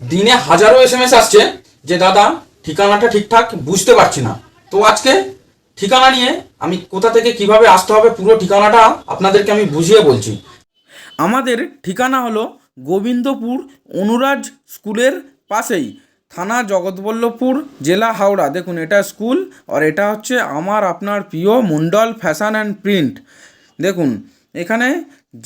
দিনে হাজারো S M S আসছে যে, দাদা, ঠিকানাটা ঠিকঠাক বুঝতে পারছি না। তো আজকে ঠিকানা নিয়ে আমি কোথা থেকে কীভাবে আসতে হবে, পুরো ঠিকানাটা আপনাদেরকে আমি বুঝিয়ে বলছি। আমাদের ঠিকানা হলো গোবিন্দপুর অনুরাজ স্কুলের পাশেই, থানা জগৎবল্লভপুর, জেলা হাওড়া। দেখুন, এটা স্কুল, আর এটা হচ্ছে আমার, আপনার প্রিয় মন্ডল ফ্যাশন অ্যান্ড প্রিন্ট। দেখুন এখানে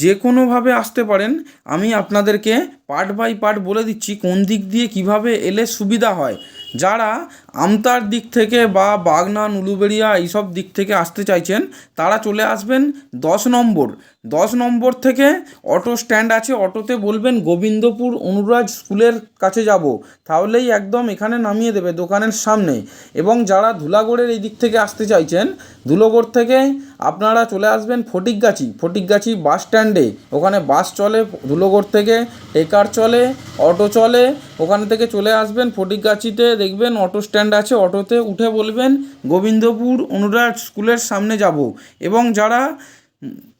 যে কোনোভাবে আসতে পারেন, আমি আপনাদেরকে পার্ট বাই পার্ট বলে দিচ্ছি কোন দিক দিয়ে কীভাবে এলে সুবিধা হয়। যারা আমতার দিক থেকে বা বাগনান উলুবেড়িয়া এইসব দিক থেকে আসতে চাইছেন, তারা চলে আসবেন দশ নম্বর। দশ নম্বর থেকে অটো স্ট্যান্ড আছে, অটোতে বলবেন, গোবিন্দপুর অনুরাজ স্কুলের কাছে যাব। তাহলেই একদম এখানে নামিয়ে দেবে দোকানের সামনে। এবং যারা ধুলাগড়ের এই দিক থেকে আসতে চাইছেন, ধুলোগড় থেকে আপনারা চলে আসবেন ফটিকগাছি। ফটিকগাছি বাস স্ট্যান্ডে। ওখানে বাস চলে, ধুলোগড় থেকে টেকার চলে, অটো চলে, ওখান থেকে চলে আসবেন ফটিকগাছিতে, দেখবেন অটো স্ট্যান্ড আছে অটোতে, উঠে বলবেন, গোবিন্দপুর অনুরাগ স্কুলের সামনে যাব। এবং যারা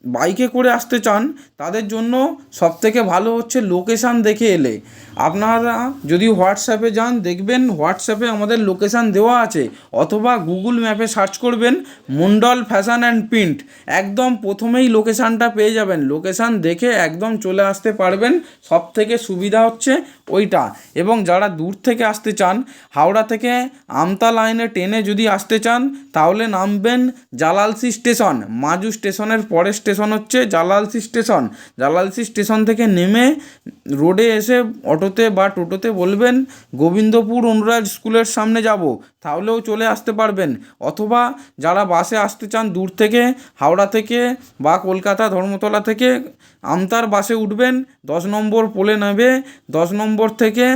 বাইকে করে আসতে চান, তাদের জন্য সবথেকে ভালো হচ্ছে লোকেশান দেখে এলে। আপনারা যদি হোয়াটসঅ্যাপে যান, দেখবেন হোয়াটসঅ্যাপে আমাদের লোকেশান দেওয়া আছে। অথবা গুগল ম্যাপে সার্চ করবেন, মন্ডল ফ্যাশন অ্যান্ড প্রিন্ট। একদম প্রথমেই লোকেশানটা পেয়ে যাবেন। লোকেশান দেখে একদম চলে আসতে পারবেন। সব থেকে সুবিধা হচ্ছে ওইটা। এবং যারা দূর থেকে আসতে চান, হাওড়া থেকে আমতা লাইনে ট্রেনে যদি আসতে চান, তাহলে নামবেন জালালসি স্টেশন। মাজু স্টেশনের পরের স্টেশন হচ্ছে জালালসি স্টেশন। জালালসি স্টেশন থেকে নেমে রোডে এসে অটোতে বা টোটোতে বলবেন, গোবিন্দপুর অনুরাজ স্কুলের সামনে যাব, তাহলেও চলে আসতে পারবেন। অথবা যারা বাসে আসতে চান দূর থেকে, হাওড়া থেকে বা কলকাতা ধর্মতলা থেকে, আমতার বাসে উঠবেন, দশ নম্বর পোলে নেবে, দশ নম্বর থেকে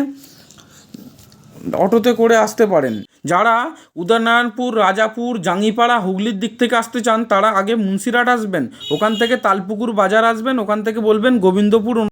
অটোতে করে আসতে পারেন। যারা উদয়নারায়ণপুর, রাজাপুর, জাঙ্গিপাড়া, হুগলির দিক থেকে আসতে চান, তারা আগে মুন্সিরহাট আসবেন, ওখান থেকে তালপুকুর বাজার আসবেন, ওখান থেকে বলবেন, গোবিন্দপুর